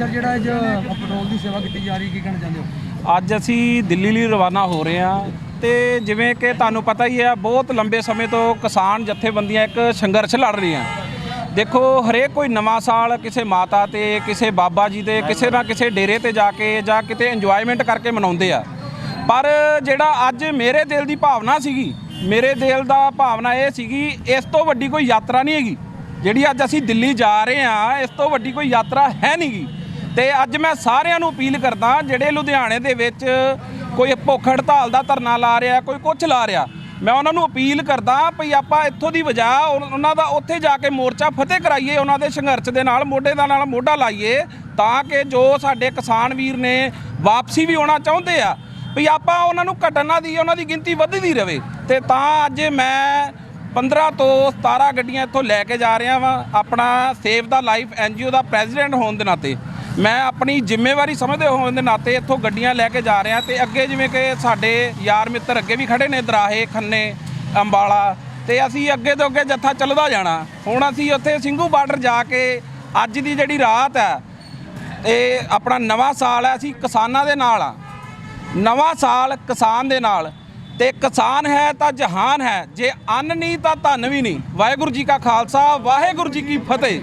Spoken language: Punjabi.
ਸਰ, ਜਿਹੜਾ ਅੱਜ ਪੈਟਰੋਲ ਦੀ ਸੇਵਾ ਕੀਤੀ ਜਾ ਰਹੀ, ਕੀ ਕਹਿਣਾ ਚਾਹੁੰਦੇ ਹੋ? ਅੱਜ ਅਸੀਂ ਦਿੱਲੀ ਲਈ ਰਵਾਨਾ ਹੋ ਰਹੇ ਹਾਂ ਤੇ ਜਿਵੇਂ ਕਿ ਤੁਹਾਨੂੰ ਪਤਾ ਹੀ ਹੈ, ਬਹੁਤ ਲੰਬੇ ਸਮੇਂ ਤੋਂ ਕਿਸਾਨ ਜਥੇਬੰਦੀਆਂ ਇੱਕ ਸੰਘਰਸ਼ ਲੜ ਰਹੀਆਂ। ਦੇਖੋ, ਹਰੇਕ ਕੋਈ ਨਵਾਂ ਸਾਲ ਕਿਸੇ ਮਾਤਾ ਤੇ, ਕਿਸੇ ਬਾਬਾ ਜੀ ਦੇ ਕਿਸੇ ਨਾ ਕਿਸੇ ਡੇਰੇ ਤੇ ਜਾ ਕੇ ਜਾਂ ਕਿਤੇ ਇੰਜੋਇਮੈਂਟ ਕਰਕੇ ਮਨਾਉਂਦੇ ਆ। ਪਰ ਜਿਹੜਾ ਅੱਜ ਮੇਰੇ ਦਿਲ ਦੀ ਭਾਵਨਾ ਸੀਗੀ, ਮੇਰੇ ਦਿਲ ਦਾ ਭਾਵਨਾ ਇਹ ਸੀਗੀ, ਇਸ ਤੋਂ ਵੱਡੀ ਕੋਈ ਯਾਤਰਾ ਨਹੀਂ ਹੈਗੀ। ਜਿਹੜੀ ਅੱਜ ਅਸੀਂ ਦਿੱਲੀ ਜਾ ਰਹੇ ਹਾਂ, ਇਸ ਤੋਂ ਵੱਡੀ ਕੋਈ ਯਾਤਰਾ ਹੈ ਨਹੀਂਗੀ। ਤੇ ਅੱਜ ਮੈਂ ਸਾਰਿਆਂ ਨੂੰ ਅਪੀਲ ਕਰਦਾ ਜਿਹੜੇ ਲੁਧਿਆਣੇ ਦੇ ਵਿੱਚ ਕੋਈ ਭੁੱਖ ਹੜਤਾਲ ਦਾ ਧਰਨਾ ਲਾ ਰਿਹਾ, ਕੋਈ ਕੁਝ ਲਾ ਰਿਹਾ, ਮੈਂ ਉਹਨਾਂ ਨੂੰ ਅਪੀਲ ਕਰਦਾ ਭਈ ਆਪਾਂ ਇੱਥੋਂ ਦੀ ਵਜ੍ਹਾ ਉਹਨਾਂ ਦਾ ਉੱਥੇ ਜਾ ਕੇ ਮੋਰਚਾ ਫਤਿਹ ਕਰਾਈਏ, ਉਹਨਾਂ ਦੇ ਸੰਘਰਸ਼ ਦੇ ਨਾਲ, ਮੋਢੇ ਦਾ ਨਾਲ ਮੋਢਾ ਲਾਈਏ ਤਾਂ ਕਿ ਜੋ ਸਾਡੇ ਕਿਸਾਨ ਵੀਰ ਨੇ ਵਾਪਸੀ ਵੀ ਆਉਣਾ ਚਾਹੁੰਦੇ ਆ ਵੀ ਆਪਾਂ ਉਹਨਾਂ ਨੂੰ ਘਟਨਾ ਦੀ ਉਹਨਾਂ ਦੀ ਗਿਣਤੀ ਵੱਧਦੀ ਰਵੇ। ਤੇ ਤਾਂ ਅੱਜ ਮੈਂ 15 ਤੋਂ 17 ਗੱਡੀਆਂ ਇੱਥੋਂ ਲੈ ਕੇ ਜਾ ਰਿਹਾ ਵਾਂ, ਆਪਣਾ ਸੇਵ ਦਾ ਲਾਈਫ ਐਨਜੀਓ ਦਾ ਪ੍ਰੈਜ਼ੀਡੈਂਟ ਹੋਣ ਦੇ ਨਾਤੇ ਮੈਂ ਆਪਣੀ ਜ਼ਿੰਮੇਵਾਰੀ ਸਮਝਦੇ ਹੋਣ ਦੇ ਨਾਤੇ ਇੱਥੋਂ ਗੱਡੀਆਂ ਲੈ ਕੇ ਜਾ ਰਿਹਾ ਤੇ ਅੱਗੇ ਜਿਵੇਂ ਕਿ ਸਾਡੇ ਯਾਰ ਮਿੱਤਰ ਅੱਗੇ ਵੀ ਖੜੇ ਨੇ ਦਰਾਹੇ, ਖੰਨੇ, ਅੰਬਾਲਾ ਤੇ ਅਸੀਂ ਅੱਗੇ ਤੋਂ ਅੱਗੇ ਜੱਥਾ ਚੱਲਦਾ ਜਾਣਾ। ਹੁਣ ਅਸੀਂ ਉੱਥੇ ਸਿੰਘੂ ਬਾਰਡਰ ਜਾ ਕੇ ਅੱਜ ਦੀ ਜਿਹੜੀ ਰਾਤ ਹੈ, ਇਹ ਆਪਣਾ ਨਵਾਂ ਸਾਲ ਹੈ, ਅਸੀਂ ਕਿਸਾਨਾਂ ਦੇ ਨਾਲ ਆ ਨਵਾਂ ਸਾਲ ਕਿਸਾਨ ਦੇ ਨਾਲ। ਤੇ ਕਿਸਾਨ ਹੈ ਤਾਂ ਜਹਾਨ ਹੈ, ਜੇ ਅੰਨ ਨਹੀਂ ਤਾਂ ਧਨ ਵੀ ਨਹੀਂ ਵਾਹਿਗੁਰੂ ਜੀ ਕਾ ਖਾਲਸਾ, ਵਾਹਿਗੁਰੂ ਜੀ ਕੀ ਫਤਿਹ।